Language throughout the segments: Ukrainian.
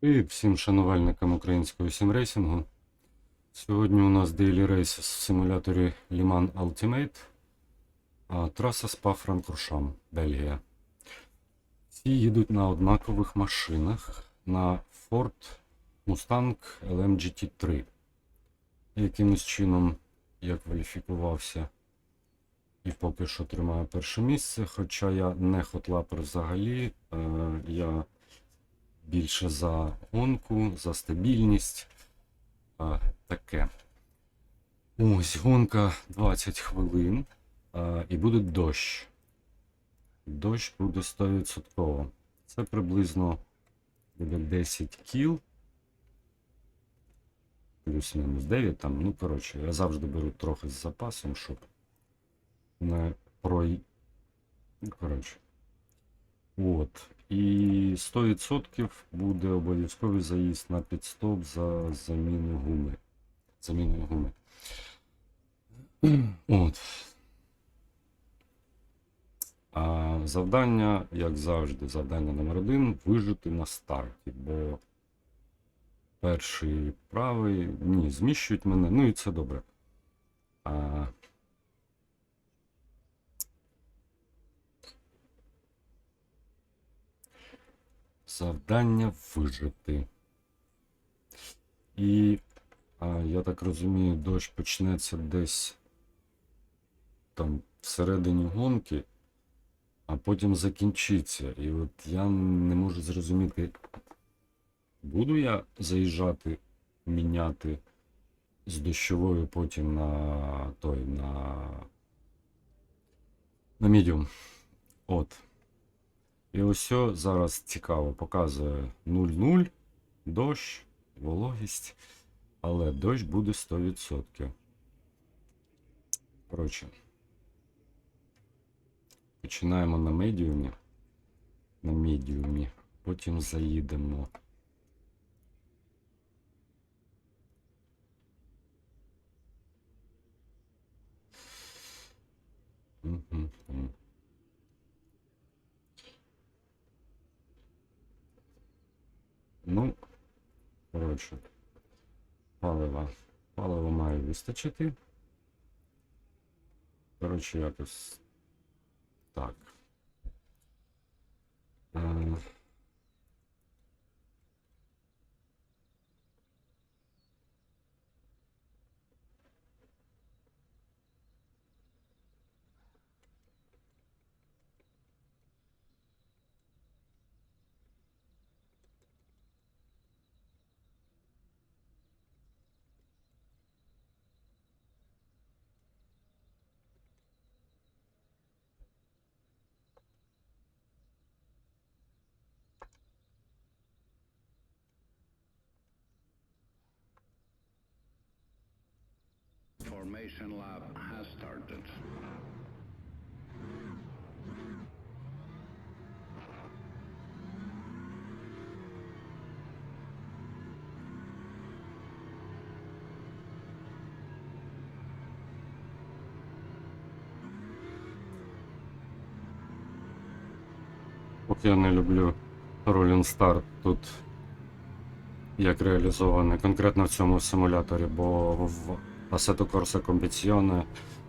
І всім шанувальникам українського сімрейсингу. Сьогодні у нас дейлі рейс в симуляторі Ліман Ultimate, а траса спа Франкуршам, Бельгія. Всі їдуть на однакових машинах на Ford Mustang LMGT 3. Якимось чином я кваліфікувався і поки що тримаю перше місце, хоча я не хотлапер взагалі. Е, я більше за гонку, за стабільність. А, таке. Ось гонка 20 хвилин. А, і буде дощ. Дощ буде 100%. Це приблизно буде 10 кіл. Плюс-мінус 9 там. Ну, коротше, я завжди беру трохи з запасом, щоб не прой... Ну, коротше. От. І 100% буде обов'язковий заїзд на підстоп за заміну гуми. Заміною гуми. От. А завдання, як завжди, завдання номер один вижити на старті, бо перший правий, ні, зміщують мене, ну і це добре. А, Завдання вижити. І, а, я так розумію, дощ почнеться десь там всередині гонки, а потім закінчиться. І от я не можу зрозуміти, буду я заїжджати, міняти з дощовою потім на той, на, на медіум. От. І ось зараз цікаво показує 0,0, дощ, вологість, але дощ буде 100%. Коротше. Починаємо на медіумі. На медіумі. Потім заїдемо. Мгм, Ну, коротше, палива. Паливо має вистачити. Коротше, якось так. Е, Formation lab has started. Поки я не люблю Rolling Star тут як реалізоване конкретно в цьому симуляторі, бо в Assetto Corsa Competizione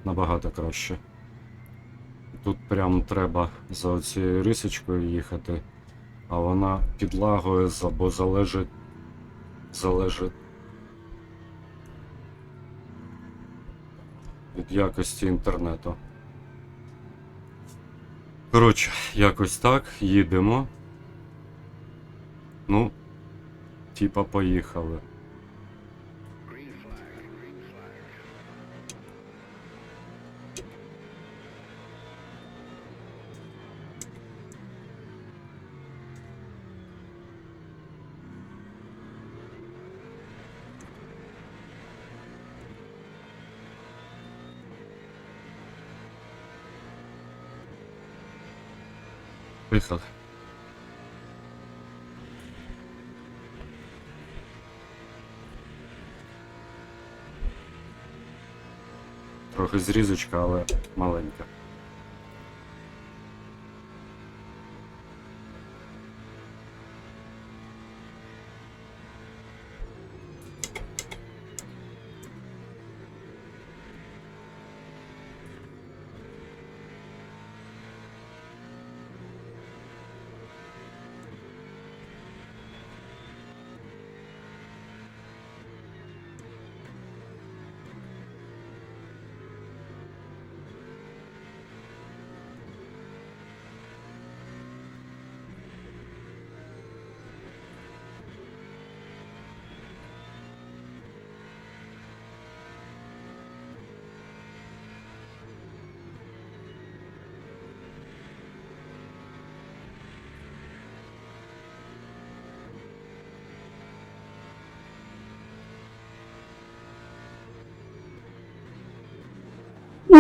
набагато краще. Тут прям треба за оцією рисочкою їхати, а вона підлагує за- бо залежить залежить від якості інтернету. Коротше, якось так, їдемо. Ну, типа поїхали. Поїхали. Трохи зрізочка, але маленька.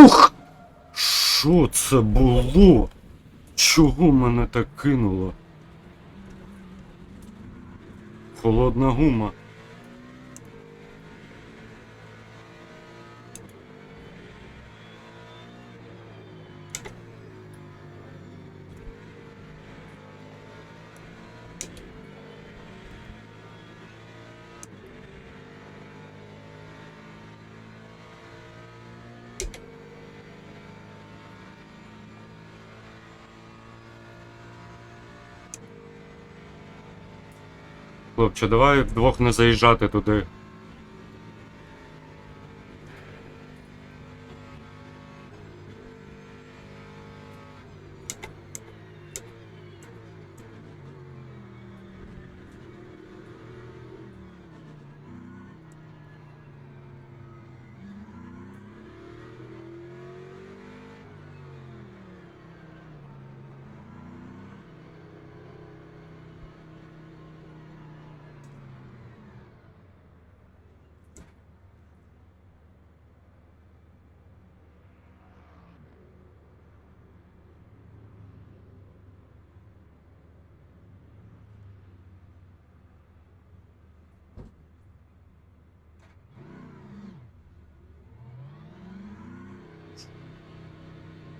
Ух! Що це було? Чого мене так кинуло? Холодна гума. Хлопче, давай вдвох не заїжджати туди.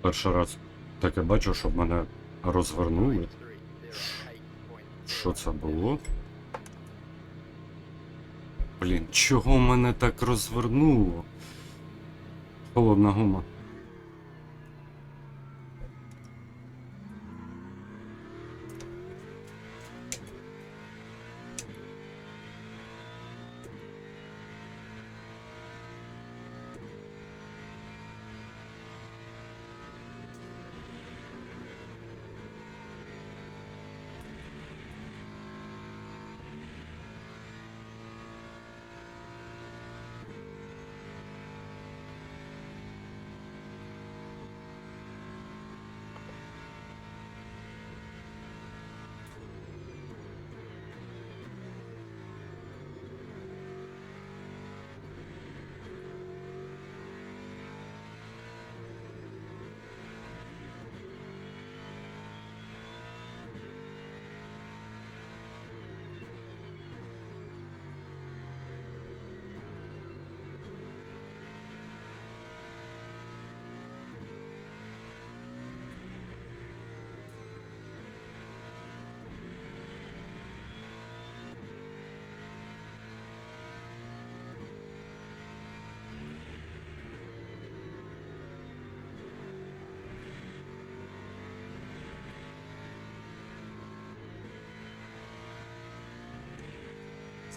Перший раз таке бачу, щоб мене розвернули. Що це було? Блін, чого мене так розвернуло? Холодна гума.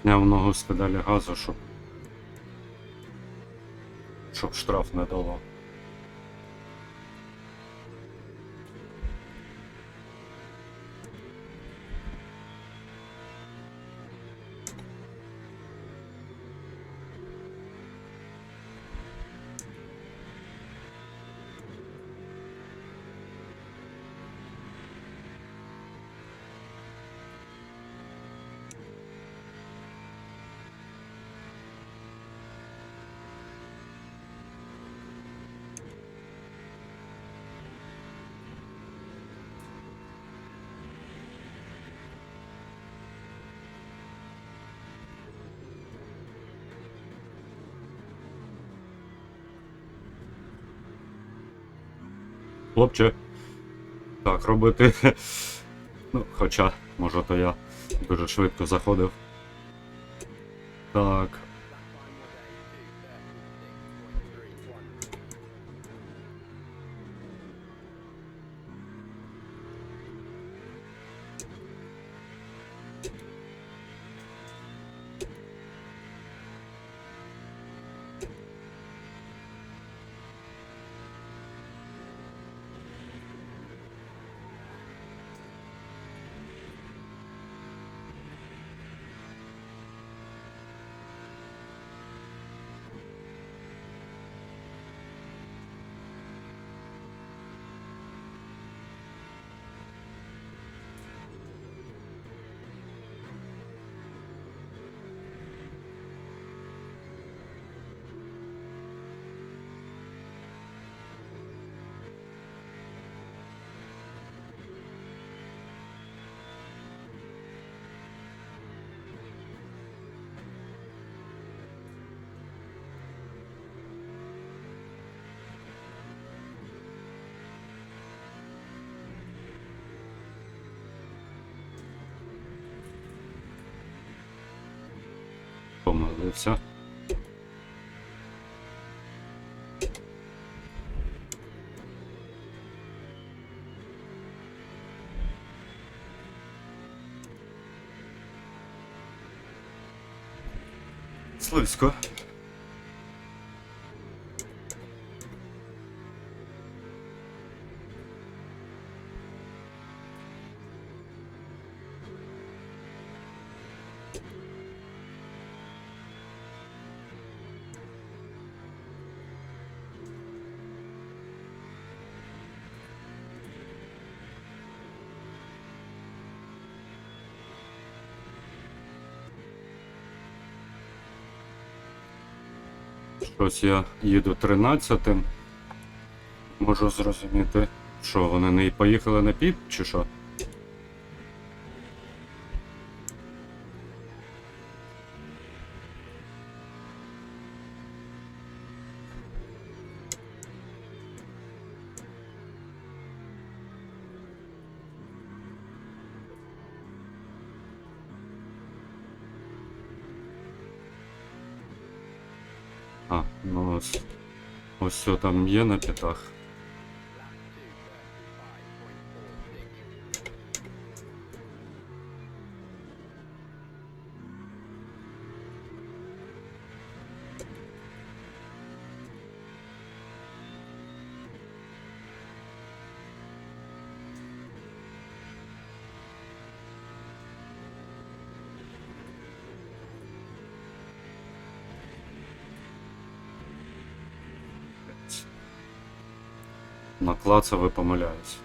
Зняв ногу з педалі газу, щоб. Щоб штраф не дало. Хлопче. Так, робити. Ну, хоча, може, то я дуже швидко заходив. Так. Помилився. Слизько. Щось я їду 13-м. Можу зрозуміти, що вони не поїхали на піп, чи що? Що там є на п'ятах. Наклацав і помиляюсь.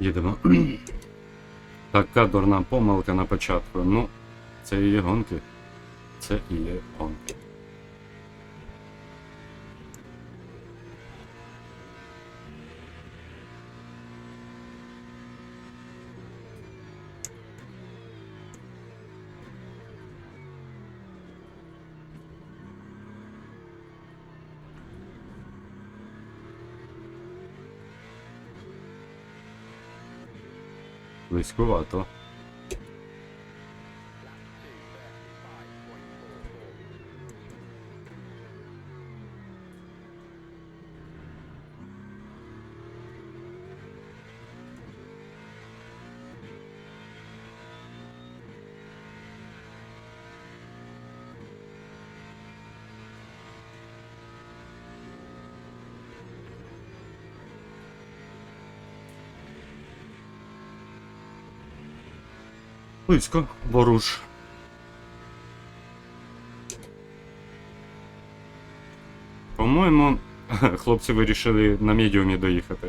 Їдемо. Така дурна помилка на початку. Ну, це і є гонки. Це і є гонки. Близькувато. Близько, воруш. По-моєму, хлопці вирішили на медіумі доїхати.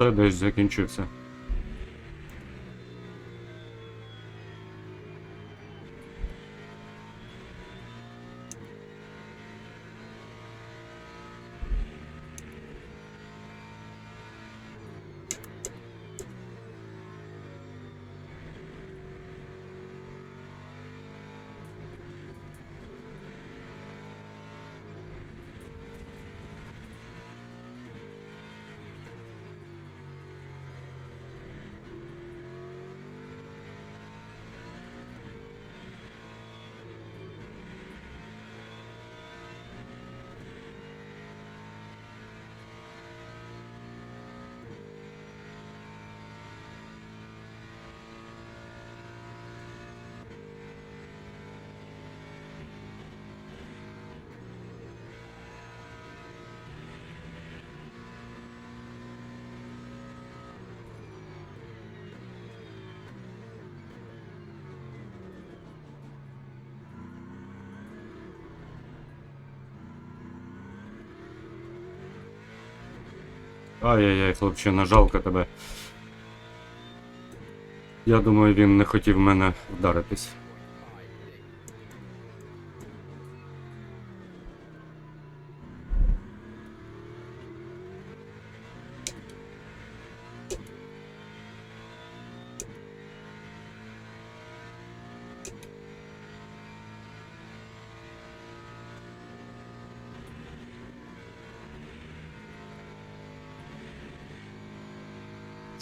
Та десь закінчився. Ай-яй-яй, хлопчина, жалко тебе. Я думаю, він не хотів мене вдаритись.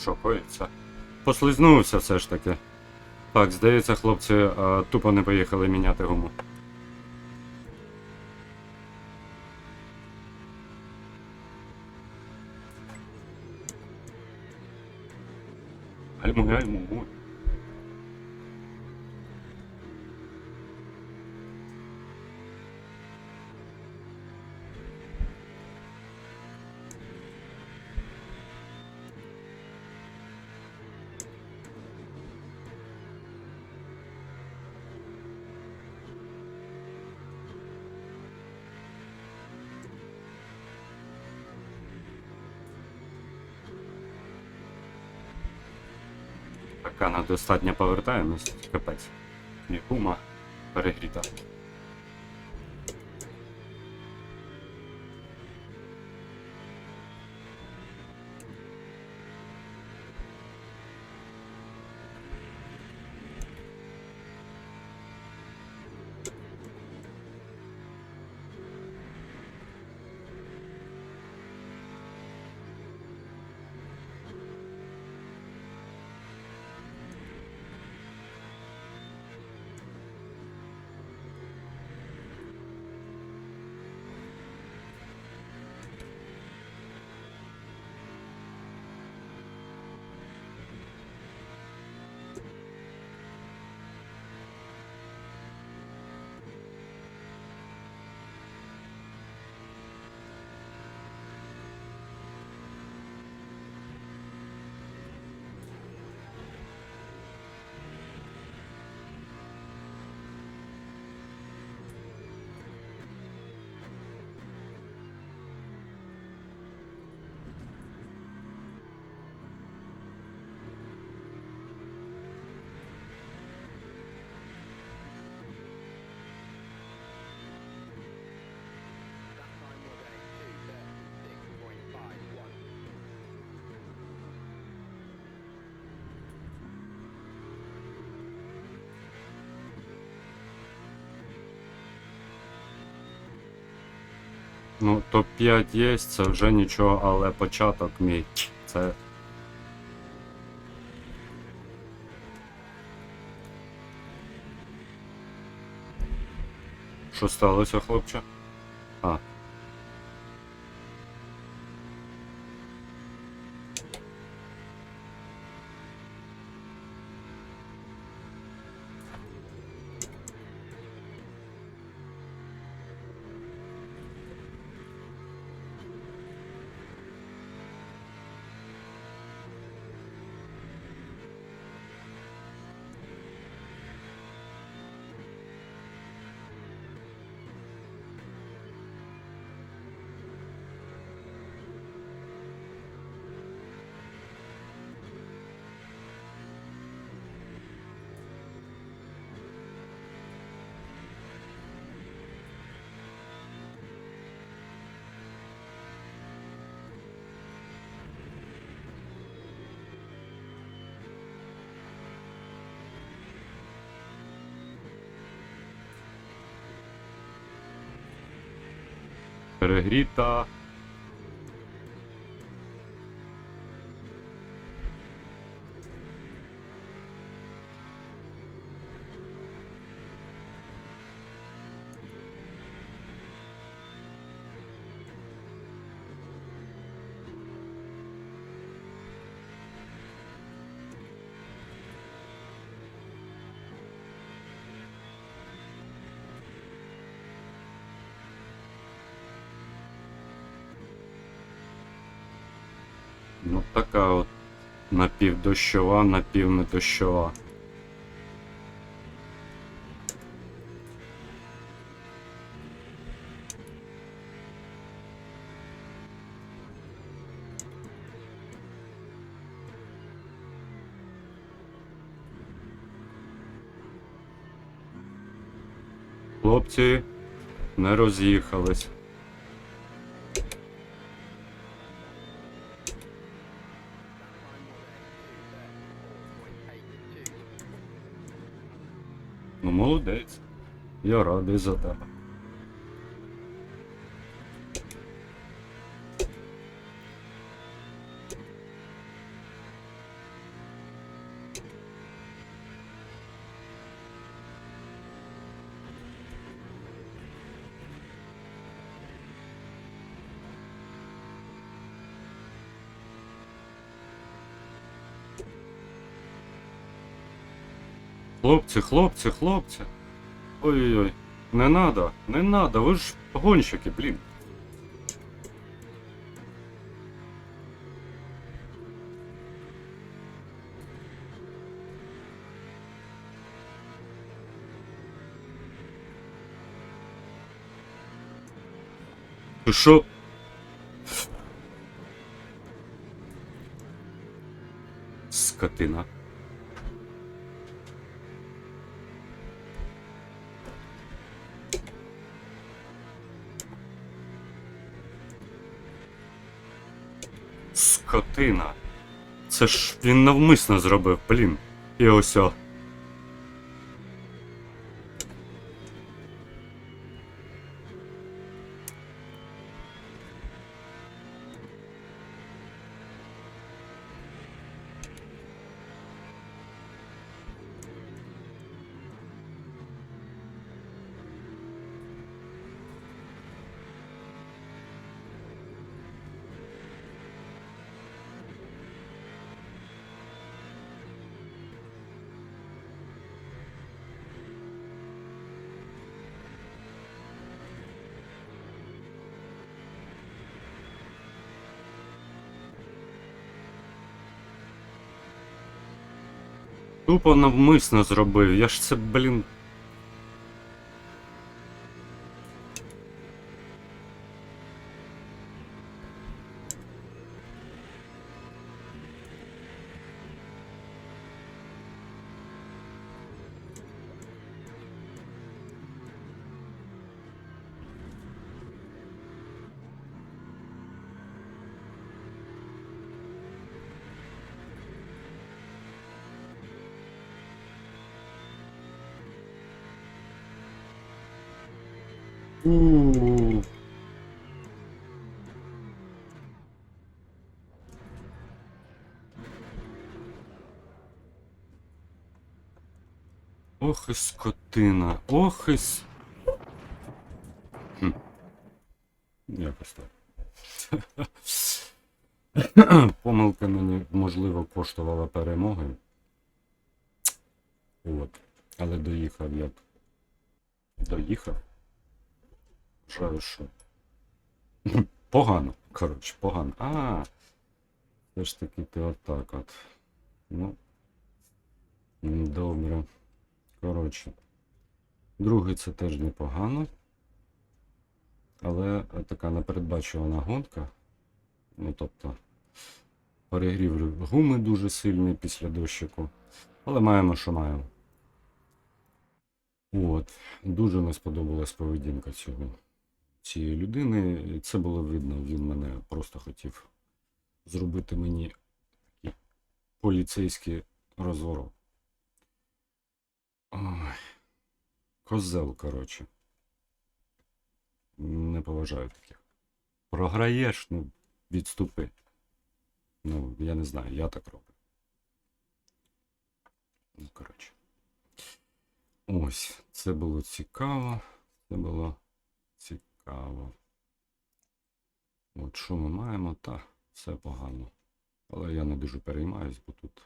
Що коїться? Послизнувся все ж таки. Так, здається, хлопці а, тупо не поїхали міняти гуму. Така недостатня повертаємось, капець. Мікума перегріта. Ну, топ-5 є, це вже нічого, але початок мій. Це. Що сталося, хлопче? А. Перегріта. Така от напівдощова, напівнедощова. Хлопці не роз'їхались. Я радий за тебе. Хлопці, хлопці, хлопці. Ой-ой-ой. Не надо, не надо, ви ж гонщики, блін. Що? Скотина. Скотина. Це ж він навмисно зробив, блін. І ось о. Тупо навмисно зробив. Я ж це, блін. У. Ох і скотина. Ох і. Хм. Якось так. Помилка мені, можливо, коштувала перемоги. От. Але доїхав я. б. Доїхав. Жаль, що. Погано. Коротше, погано. А. Все ж таки ти отак от. Ну. Добре. Коротше. Другий це теж непогано. Але така непередбачувана гонка. Ну, тобто, перегрів гуми дуже сильний після дощику. Але маємо, що маємо. От. Дуже не сподобалась поведінка цього цієї людини. І Це було видно, він мене просто хотів зробити мені такий поліцейський розворот. Ой. Козел, коротше. Не поважаю таких. програєш, ну, відступи. Ну, я не знаю, я так роблю. Ну, коротше. Ось, це було цікаво. Це було цікаво. От що ми маємо? Та, все погано. Але я не дуже переймаюсь, бо тут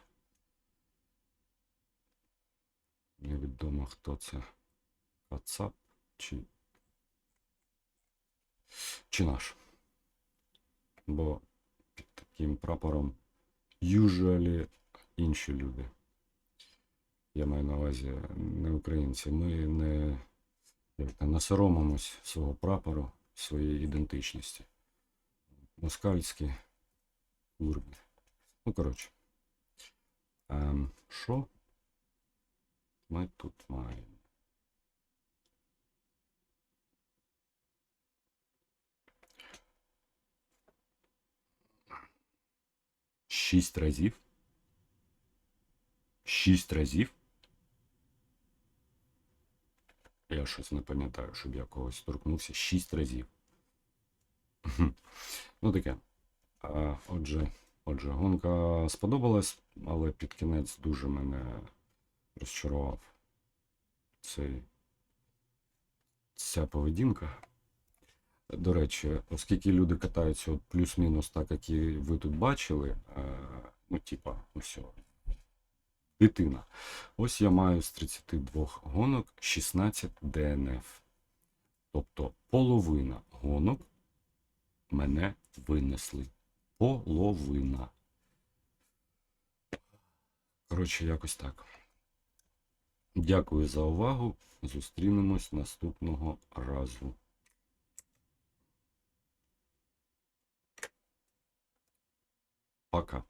невідомо хто це. Кацап чи. Чи наш. Бо під таким прапором usually інші люди. Я маю на увазі не українці. Ми не, як не свого прапору, своєї ідентичності. Москальські курби. Ну, коротше. Ем, що ми тут маємо? Шість разів? Шість разів? Я щось не пам'ятаю, щоб я когось торкнувся шість разів. Ну таке. Отже, отже, гонка сподобалась, але під кінець дуже мене розчарував цей, ця поведінка. До речі, оскільки люди катаються плюс-мінус так, як і ви тут бачили, е, ну, типа, ось о, дитина. Ось я маю з 32 гонок 16 ДНФ. Тобто половина гонок мене винесли. Половина. Коротше, якось так. Дякую за увагу. Зустрінемось наступного разу. Пока.